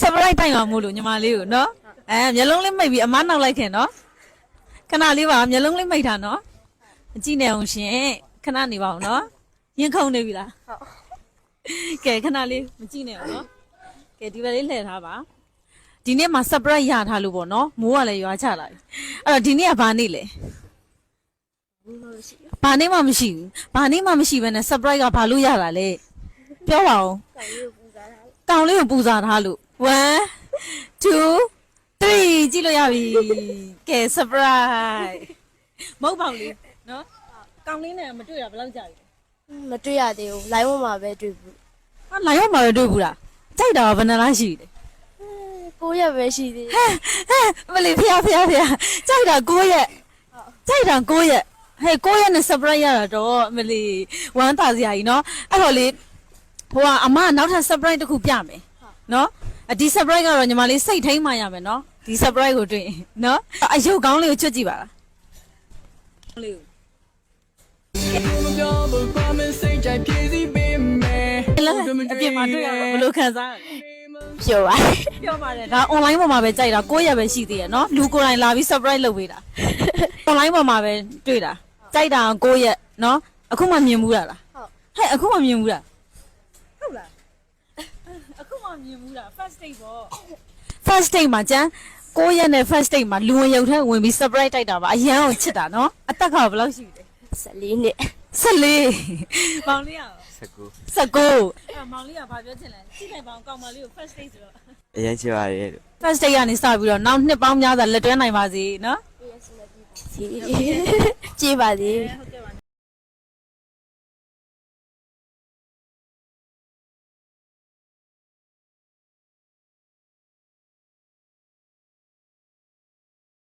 surprise တိုင်အောင်မို့လို့ညီမလေးကိုနော်အဲမျက်လုံးလေးမိတ်ပြီးအမနောက်လိုက်ခင်နော်ခဏလေးပါမျက်လုံးလေးမိတ်တာနော်မကြည့်နေအောင်ရှင်ခဏနေပါအောင်နော်ရင်ခုန်နေပြီလားဟုတ်ကဲခဏလေးမကြည့်နဲ့အောင်နော်ကဲဒီဘက်လေးလှည့်ထားပါဒီနေ့မှာ surprise ရထားလို့ပေါ့နော်မိုးကလည်းရွာချလာပြီအဲ့တော့ဒီနေ့ကဘာနေ့လဲဘူးလို့ရှိရဘာနေ့မှမရှိဘူးဘာနေ့မှမရှိဘဲနဲ့ surprise ကဘာလို့ရတာလဲပြောပါဦးကောင်းရေးပူစားတာတောင်လေးကိုပူဇော်ထားလို့ 1 2 3ကြည့်လို့ရပြီကဲ surprise မဟုတ်ပါဘူးလေနော်ကောင်းလေးနဲ့မတွေ့တာဘယ်လောက်ကြာပြီမတွေ့ရသေးဘူး live မှာပဲတွေ့ဘူးဟာလာရောက်မှာပဲတွေ့ဘူးလားကြိုက်တာကဘယ်နှလားရှိလဲကိုယ့်ရက်ပဲရှိသေးတယ်မလေးဖျားဖျားဖျားကြိုက်တာကိုယ့်ရက်ကြိုက်တာကိုယ့်ရက်ဟဲ့ကိုယ့်ရက်နဲ့ surprise ရတာတော့မလေးဝမ်းသာစရာကြီးနော်အဲ့တော့လေဟိုကအမကနောက်ထပ် surprise တစ်ခုပြမယ်နော် အဒီ surprise ကတော့ညီမလေးစိတ်ထိန်မှရမယ်နော်ဒီ surprise ကိုတွေ့ရင်နော်အယုတ်ကောင်းလေးကိုချွတ်ကြည့်ပါလားလေးကိုအပြင်မှာတွေ့ရတော့ဘယ်လိုခံစားရလဲပျော်ပါပြောပါတယ်ဒါ online ပေါ်မှာပဲကြိုက်တာကိုယ့်ရဲ့ပဲရှိသေးရနော်လူကိုယ်တိုင်လာပြီး surprise လုပ်ပေးတာ online ပေါ်မှာပဲတွေ့တာကြိုက်တာကိုယ့်ရဲ့နော်အခုမှမြင်မှုလားဟုတ်ဟဲ့အခုမှမြင်မှုလားဟုတ်လား မှမြင်မှုလား first date ပေါ့ first date မှာကျန်9ရက်နဲ့ first date မှာလူဝင်ရုပ်ထဲဝင်ပြီး surprise တိုက်တာပါအရန်ကိုချစ်တာเนาะအသက်ကဘယ်လောက်ရှိလဲ 14နှစ် 14မောင်လေးอ่ะ 19 19အဲ့မောင်လေးကဘာပြောချင်လဲကြည့်လိုက်ပါအောင်ကောင်မလေးကို first date ဆိုတော့ အရင်ချစ်ပါတယ်လို့ first date ကနေစပြီးတော့နောက်နှစ်ပေါင်းများစွာလက်တွဲနိုင်ပါစေเนาะ ကြည်ပါသေး ဟုတ် ဲ့